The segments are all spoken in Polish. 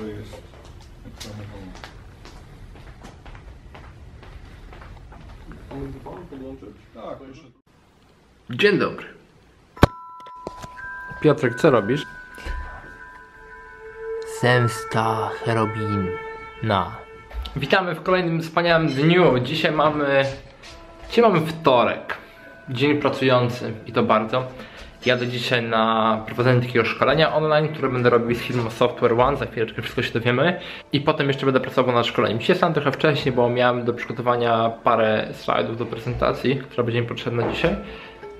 że jest podłączyć? Tak. Dzień dobry. Piotrek, co robisz? Zemsta Herobina. Witamy w kolejnym wspaniałym dniu. Dzisiaj mamy. Dzisiaj mamy wtorek. Dzień pracujący i to bardzo. Jadę dzisiaj na prowadzenie takiego szkolenia online, które będę robił z firmą Software One. Za chwileczkę wszystko się dowiemy. I potem jeszcze będę pracował nad szkoleniem. Dzisiaj sam trochę wcześniej, bo miałem do przygotowania parę slajdów do prezentacji, która będzie mi potrzebna dzisiaj.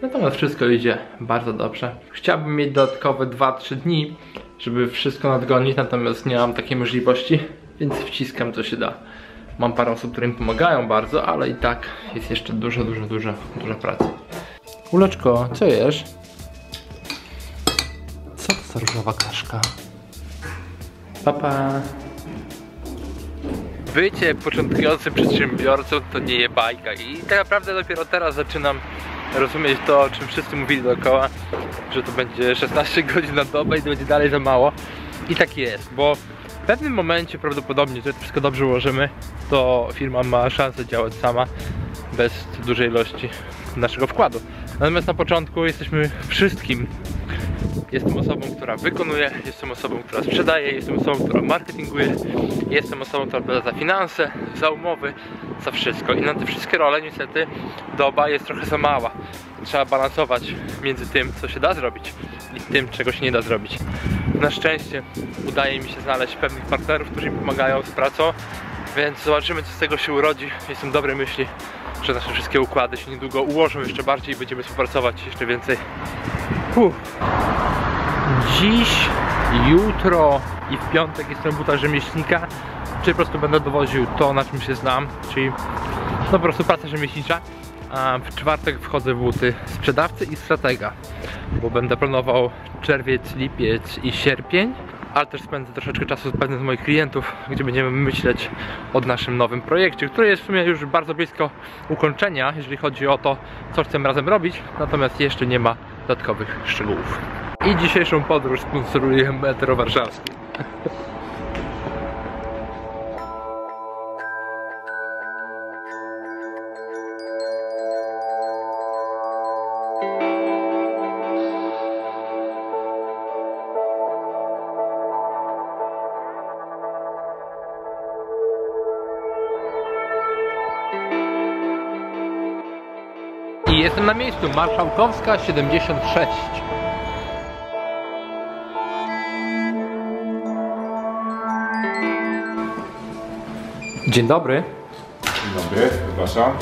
Natomiast wszystko idzie bardzo dobrze. Chciałbym mieć dodatkowe 2-3 dni, żeby wszystko nadgonić, natomiast nie mam takiej możliwości, więc wciskam co się da. Mam parę osób, które mi pomagają bardzo, ale i tak jest jeszcze dużo, dużo, dużo, dużo pracy. Uleczko, co jesz? Za różowa kaszka? Papa. Bycie początkującym przedsiębiorcą to nie je bajka i tak naprawdę dopiero teraz zaczynam rozumieć to, o czym wszyscy mówili dookoła, że to będzie 16 godzin na dobę i to będzie dalej za mało. I tak jest, bo w pewnym momencie prawdopodobnie, że to wszystko dobrze ułożymy, to firma ma szansę działać sama bez dużej ilości naszego wkładu. Natomiast na początku jesteśmy wszystkim. Jestem osobą, która wykonuje, jestem osobą, która sprzedaje, jestem osobą, która marketinguje, jestem osobą, która odpowiada za finanse, za umowy, za wszystko. I na te wszystkie role niestety doba jest trochę za mała. Trzeba balansować między tym, co się da zrobić i tym, czego się nie da zrobić. Na szczęście udaje mi się znaleźć pewnych partnerów, którzy mi pomagają z pracą, więc zobaczymy, co z tego się urodzi. Jestem dobrej myśli, że nasze wszystkie układy się niedługo ułożą jeszcze bardziej i będziemy współpracować jeszcze więcej. Dziś, jutro i w piątek jestem w butach rzemieślnika, czyli po prostu będę dowoził to, na czym się znam, czyli no po prostu praca rzemieślnicza. A w czwartek wchodzę w buty sprzedawcy i stratega, bo będę planował czerwiec, lipiec i sierpień, ale też spędzę troszeczkę czasu z pewnym z moich klientów, gdzie będziemy myśleć o naszym nowym projekcie, który jest w sumie już bardzo blisko ukończenia, jeżeli chodzi o to, co chcemy razem robić, natomiast jeszcze nie ma dodatkowych szczegółów. I dzisiejszą podróż sponsoruje Metro Warszawskie. I jestem na miejscu, Marszałkowska 76. Dzień dobry. Dzień dobry, przepraszam.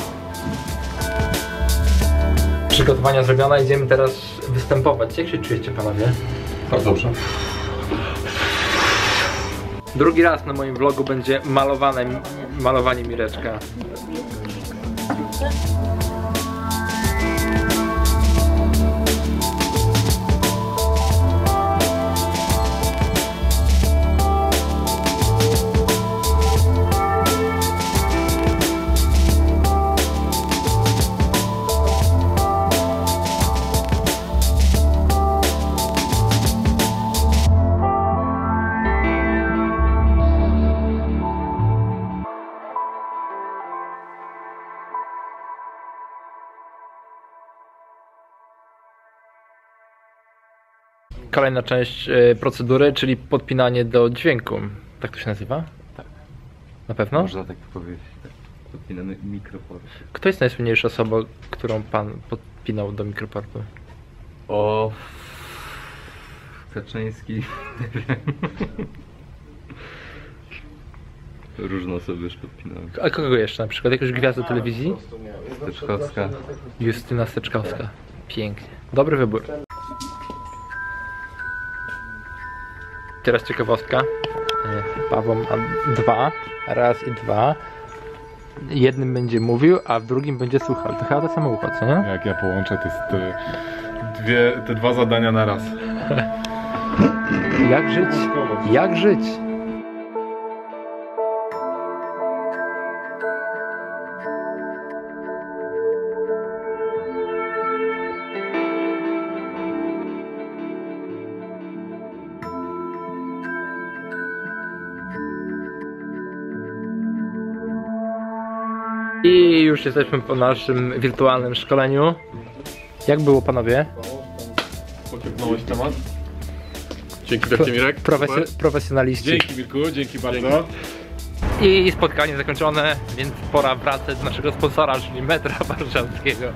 Przygotowania zrobione, idziemy teraz występować. Jak się czujecie panowie? Tak, dobrze. Drugi raz na moim vlogu będzie malowane, malowanie Mireczka. Kolejna część e, procedury, czyli podpinanie do dźwięku. Tak to się nazywa? Tak. Na pewno? Można tak powiedzieć. Tak. Podpinamy mikroport. Kto jest najsłynniejsza osoba, którą pan podpinał do mikroportu? O. Kaczyński. Różne osoby już podpinałem. A kogo jeszcze na przykład? Jakąś gwiazdę telewizji? Steczkowska. Justyna Steczkowska. Pięknie. Dobry wybór. Teraz ciekawostka. E, Paweł ma dwa, raz i dwa. Jednym będzie mówił, a w drugim będzie słuchał. To chyba to samo ucho, co nie? Jak ja połączę te, te, dwie, te dwa zadania na raz. Jak żyć? Jak żyć? I już jesteśmy po naszym wirtualnym szkoleniu. Jak było panowie? Pociągnąłeś temat. Dzięki wielkie Mirek. Profesjo- Super. profesjonaliści. Dzięki Mirku, dzięki bardzo. I spotkanie zakończone, więc pora wracać do naszego sponsora, czyli metra warszawskiego.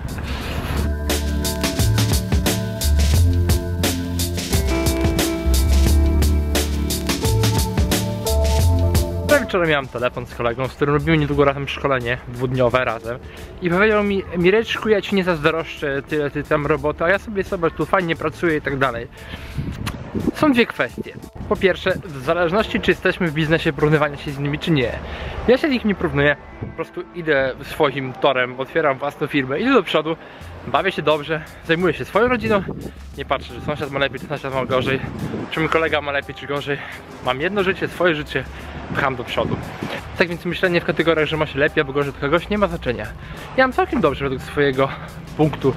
Wczoraj miałem telefon z kolegą, z którym robimy niedługo razem szkolenie dwudniowe razem i powiedział mi, Mireczku, ja ci nie zazdroszczę tyle ty tam roboty, a ja sobie sobie tu fajnie pracuję i tak dalej. Są dwie kwestie. Po pierwsze, w zależności czy jesteśmy w biznesie porównywania się z innymi, czy nie. Ja się z nich nie porównuję, po prostu idę swoim torem, otwieram własną firmę, idę do przodu, bawię się dobrze, zajmuję się swoją rodziną, nie patrzę, że sąsiad ma lepiej, czy sąsiad ma gorzej, czy mój kolega ma lepiej, czy gorzej. Mam jedno życie, swoje życie, pcham do przodu. Tak więc myślenie w kategoriach, że ma się lepiej albo gorzej od kogoś nie ma znaczenia. Ja mam całkiem dobrze według swojego punktu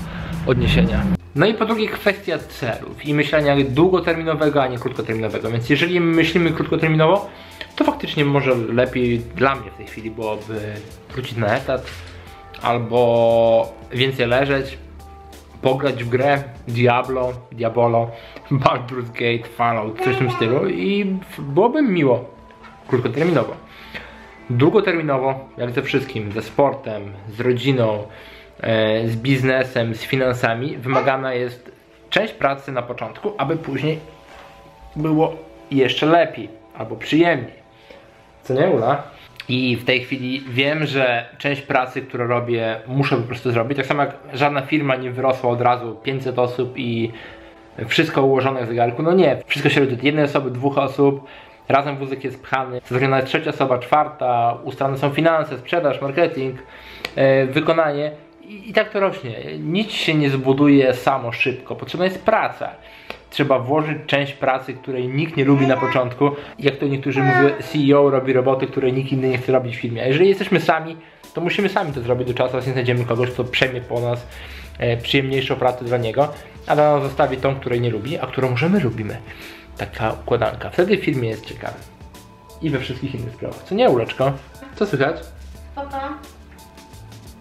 odniesienia. No i po drugie kwestia celów i myślenia długoterminowego, a nie krótkoterminowego. Więc jeżeli myślimy krótkoterminowo, to faktycznie może lepiej dla mnie w tej chwili byłoby wrócić na etat albo więcej leżeć, pograć w grę Diablo, Diabolo, Baldur's Gate, Fallout, coś w tym stylu i byłoby miło krótkoterminowo. Długoterminowo, jak ze wszystkim, ze sportem, z rodziną, z biznesem, z finansami, wymagana jest część pracy na początku, aby później było jeszcze lepiej albo przyjemniej. Co nie, Ula? I w tej chwili wiem, że część pracy, którą robię, muszę po prostu zrobić. Tak samo jak żadna firma nie wyrosła od razu 500 osób i wszystko ułożone w zegarku. No nie, wszystko się robi od jednej osoby, dwóch osób. Razem wózek jest pchany, zatrudniona jest trzecia osoba, czwarta, ustalone są finanse, sprzedaż, marketing, e, wykonanie i, i tak to rośnie. Nic się nie zbuduje samo szybko, potrzebna jest praca. Trzeba włożyć część pracy, której nikt nie lubi na początku. Jak to niektórzy mówią, CEO robi roboty, które nikt inny nie chce robić w firmie. A jeżeli jesteśmy sami, to musimy sami to zrobić do czasu, aż nie znajdziemy kogoś, kto przejmie po nas e, przyjemniejszą pracę dla niego, a dla nas zostawi tą, której nie lubi, a którą może my lubimy. Taka układanka. Wtedy w firmie jest ciekawe. I we wszystkich innych sprawach. Co nie, Uleczko? Co słychać?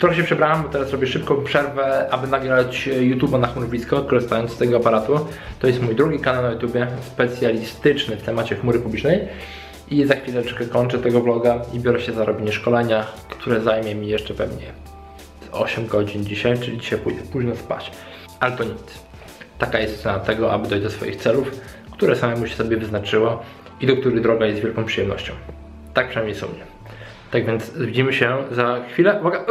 Trochę się przebrałem, bo teraz robię szybką przerwę, aby nagrać e, YouTube'a na chmury blisko, korzystając z tego aparatu. To jest mój drugi kanał na YouTubie, specjalistyczny w temacie chmury publicznej. I za chwileczkę kończę tego vloga i biorę się za robienie szkolenia, które zajmie mi jeszcze pewnie 8 godzin dzisiaj, czyli dzisiaj pójdę późno spać. Ale to nic. Taka jest cena tego, aby dojść do swoich celów, które samemu się sobie wyznaczyło i do których droga jest wielką przyjemnością. Tak przynajmniej są mnie. Tak więc widzimy się za chwilę. Uwaga.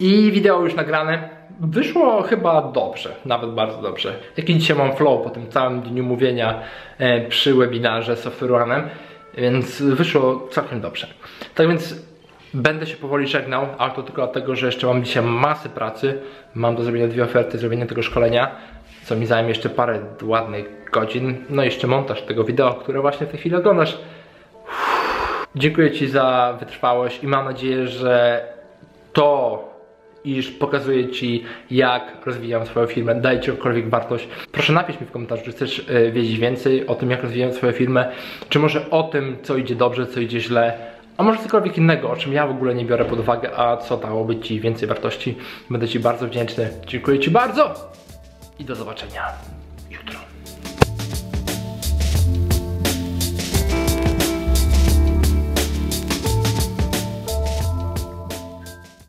I wideo już nagrane. Wyszło chyba dobrze, nawet bardzo dobrze. Jaki dzisiaj mam flow po tym całym dniu mówienia e, przy webinarze Software One'em, więc wyszło całkiem dobrze. Tak więc będę się powoli żegnał, ale to tylko dlatego, że jeszcze mam dzisiaj masę pracy. Mam do zrobienia dwie oferty, zrobienia tego szkolenia, co mi zajmie jeszcze parę ładnych godzin. No i jeszcze montaż tego wideo, które właśnie w tej chwili oglądasz. Dziękuję Ci za wytrwałość i mam nadzieję, że to, iż pokazuję Ci, jak rozwijam swoją firmę, daje Ci jakąkolwiek wartość. Proszę napisz mi w komentarzu, czy chcesz e, wiedzieć więcej o tym, jak rozwijam swoją firmę, czy może o tym, co idzie dobrze, co idzie źle, a może cokolwiek innego, o czym ja w ogóle nie biorę pod uwagę, a co dałoby Ci więcej wartości. Będę Ci bardzo wdzięczny. Dziękuję Ci bardzo i do zobaczenia.